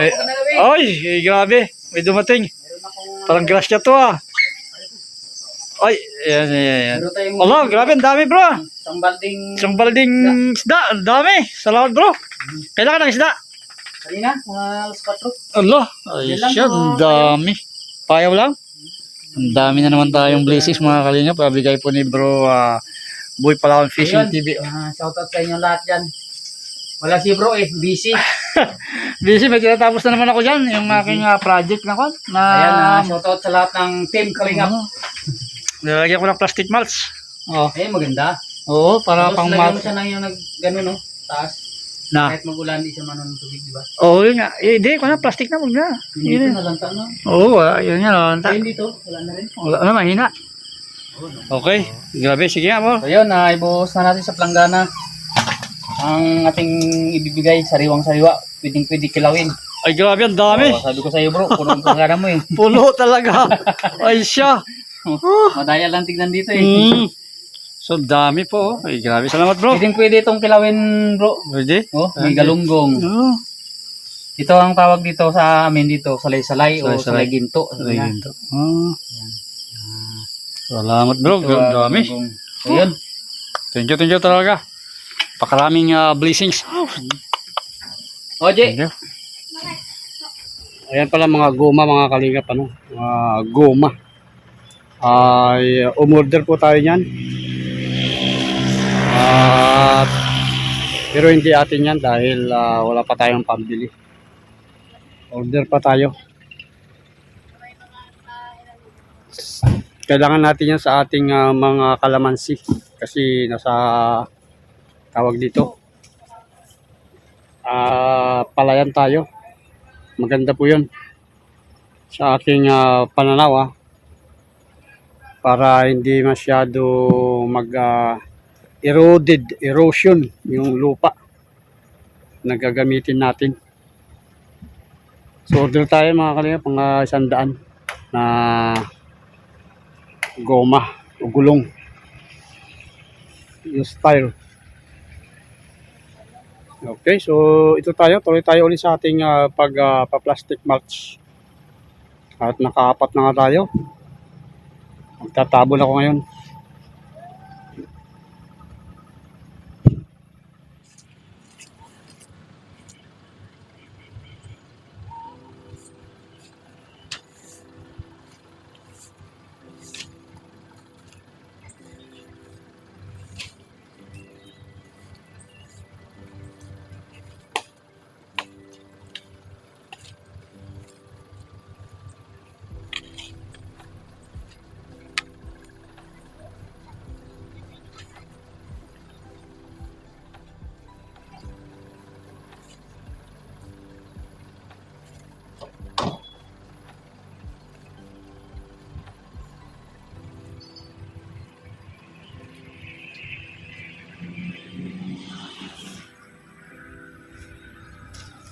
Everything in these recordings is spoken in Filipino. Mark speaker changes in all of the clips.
Speaker 1: Ay, ay, ay, grabe. May dumating. Parang grasya to ah. Ay, yan, yan, yan. Wala, grabe, ang dami bro.
Speaker 2: isang balding
Speaker 1: Isang balding isda, ang dami. Salamat bro. Kailangan ng isda.
Speaker 2: kanina, mga alas 4.
Speaker 1: Allah, ay
Speaker 2: Yan
Speaker 1: siya, ang dami. Payaw lang. Ang dami na naman tayong blessings mga kalinga. Pabigay po ni bro ah, Boy Palawan Fishing
Speaker 2: Ayun.
Speaker 1: TV.
Speaker 2: Ah, shoutout sa inyo lahat dyan. Wala si bro eh, busy.
Speaker 1: Busy, may tinatapos na naman ako dyan. Yung aking ah, project na kon. Na,
Speaker 2: Ayan, ah, shoutout sa lahat ng team Kalingap.
Speaker 1: ano, nilagyan ko ng plastic mulch. Oh,
Speaker 2: Eh, maganda.
Speaker 1: oo, para
Speaker 2: Tapos
Speaker 1: pang
Speaker 2: lagyan
Speaker 1: mat.
Speaker 2: mo siya ng yung gano'n no, taas.
Speaker 1: Na.
Speaker 2: Kahit magulan, di siya manon tubig, di ba?
Speaker 1: Oo, yun nga. Eh, di, ko na, plastic na, wag na.
Speaker 2: Yung
Speaker 1: Yun na.
Speaker 2: lang no?
Speaker 1: Oo, ah, yun nga. oh, ta-
Speaker 2: Ayun dito, wala na rin.
Speaker 1: Wala na, mahina. Okay, grabe, sige nga mo.
Speaker 2: So yun, uh, ibuhos na natin sa planggana. Ang ating ibibigay, sariwang sariwa. Pwedeng pwede kilawin.
Speaker 1: Ay, grabe, ang dami.
Speaker 2: Oh, sabi ko sa iyo bro, puno ang planggana mo eh.
Speaker 1: Pulo talaga. Ay, siya.
Speaker 2: Madaya lang tignan dito eh.
Speaker 1: Mm. So, dami po. oh. Ay, grabe. Salamat, bro.
Speaker 2: Pwedeng pwede itong kilawin bro.
Speaker 1: Pwede?
Speaker 2: Oh, may galunggong.
Speaker 1: Oo.
Speaker 2: Ito ang tawag dito sa amin dito, salay-salay o
Speaker 1: Salay-salay.
Speaker 2: salay-ginto.
Speaker 1: Ay, ganito. Ah. Salamat, bro.
Speaker 2: Ito,
Speaker 1: Dami.
Speaker 2: So yun.
Speaker 1: Thank you, thank you talaga. Pakaraming ah, blessings.
Speaker 2: Oje,
Speaker 1: you. Ayan pala mga goma, mga kalingap, ano? Mga goma. Ay, umorder po tayo niyan. At, pero hindi atin yan dahil ah, wala pa tayong pambili. Order pa tayo. Kailangan natin yan sa ating ah, mga kalamansi kasi nasa tawag dito. Ah, palayan tayo. Maganda po 'yun. Sa aking ah, pananaw ah. Para hindi masyado mag ah, eroded, erosion yung lupa na gagamitin natin. So order tayo mga kalingap, mga isang daan na goma o gulong. Yung style. Okay, so ito tayo, tuloy tayo ulit sa ating ah, pag ah, pa-plastic mulch. At nakaapat na nga tayo. Magtatabon ako ngayon.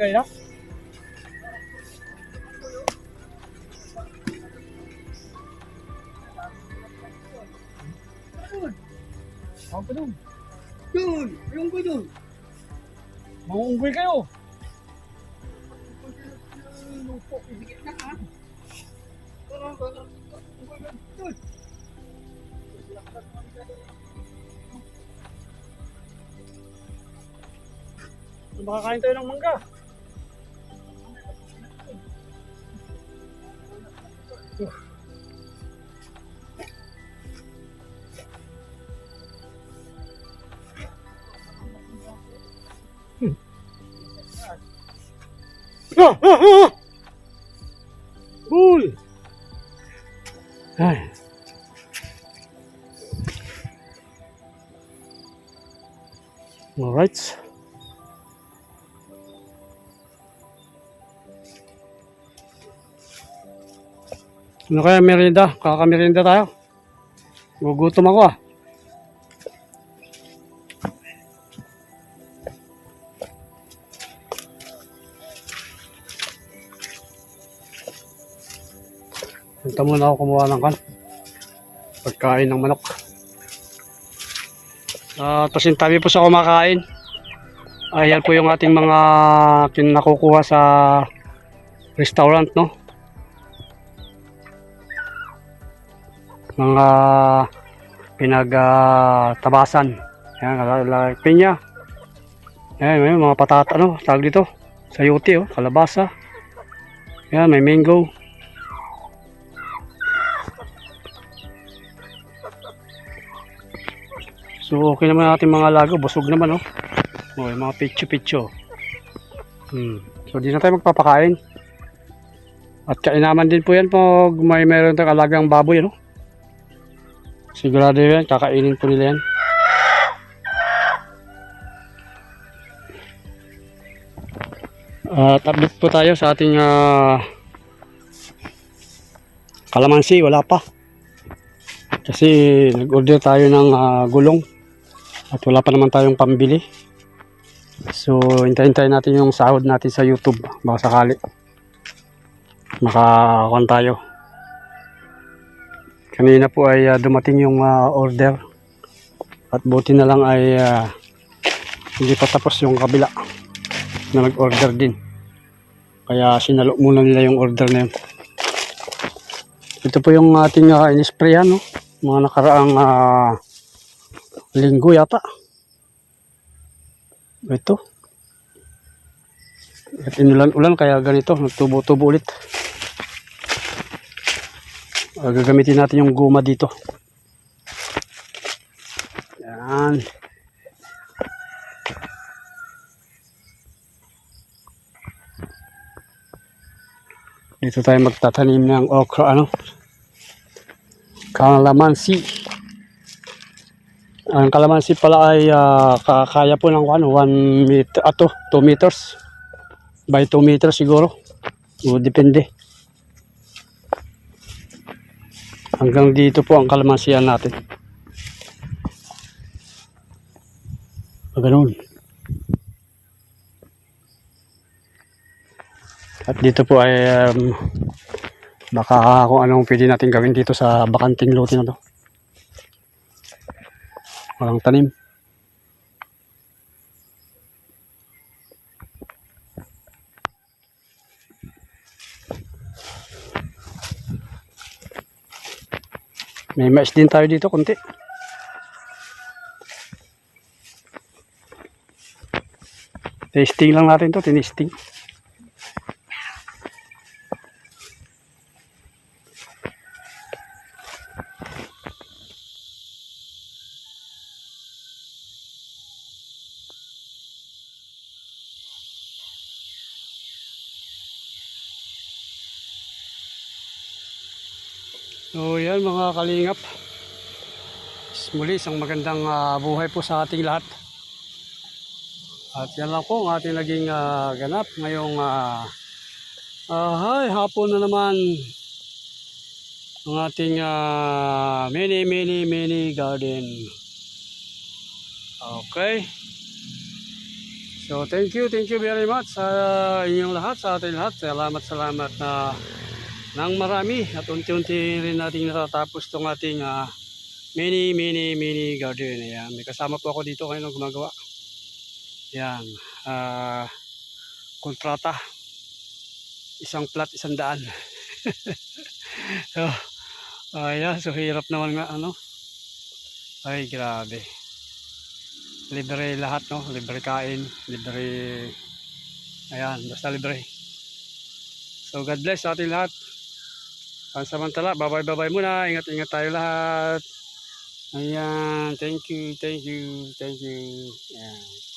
Speaker 1: Kayo na? Ako pa dun.
Speaker 2: Yun, yung ko yun.
Speaker 1: Mangunggoy kayo. Makakain tayo ng mangga. Ah! Ah! Ah! Uy! Ano kaya merienda? Kakamerienda tayo. Gugutom ako ah. Punta muna ako kumuha ng kan. Pagkain ng manok. Ah, tapos yung tabi po sa kumakain. Ayan po yung ating mga kinakukuha sa restaurant, no? Mga pinagtabasan. Ayan, like pinya. Ayan, may mga patata, ano, tawag dito. Sayuti, oh, kalabasa. Ayan, may mango. So okay naman natin mga lago, busog naman oh. Oh, mga pitcho-pitcho. Hmm. So di na tayo magpapakain. At kainaman din po yan pag may meron tayong alagang baboy ano. Sigurado yan, kakainin po nila yan. At update po tayo sa ating ah, kalamansi, wala pa. Kasi nag-order tayo ng ah, gulong at wala pa naman tayong pambili. So, hintayin natin yung sahod natin sa YouTube. Baka sakali. Makakuan tayo. Kanina po ay ah, dumating yung ah, order. At buti na lang ay ah, hindi pa tapos yung kabila na nag-order din. Kaya sinalo muna nila yung order na yun. Ito po yung ating uh, inisprayan, no? Mga nakaraang ah, linggo yata. Ito. At inulan-ulan kaya ganito, nagtubo-tubo ulit. Ah, gagamitin natin yung guma dito. Yan. Dito tayo magtatanim ng okra, ano? Kalamansi. Ang kalamansi pala ay ah, ka- kaya po ng ano, 1 meter, ato, 2 meters. By 2 meters siguro. O, depende. Hanggang dito po ang kalamansiyan natin. Ganun. At dito po ay um, baka kung anong pwede natin gawin dito sa bakanting lote na to. Walang tanim. May mais din tayo dito konti. Testing lang natin to, tinisting. So yan mga kalingap. Muli isang magandang ah, buhay po sa ating lahat. At yan lang po ang ating naging ah, ganap ngayong ah, ah, hi, hapon na naman ang ating ah, mini mini mini garden. Okay. So thank you, thank you very much sa inyong lahat, sa ating lahat. Salamat, salamat na nang marami at unti-unti rin nating natatapos itong ating ah, mini, mini, mini garden. Ayan. May kasama po ako dito ngayon gumagawa. Yan. ah kontrata. Isang plat, isang daan. so, ayan. So, hirap naman nga, ano. Ay, grabe. Libre lahat, no? Libre kain. Libre, ayan, basta libre. So, God bless sa ating lahat. Pansamantala, bye-bye-bye muna. Ingat-ingat tayo lahat. Ayan, thank you, thank you, thank you. Ayan.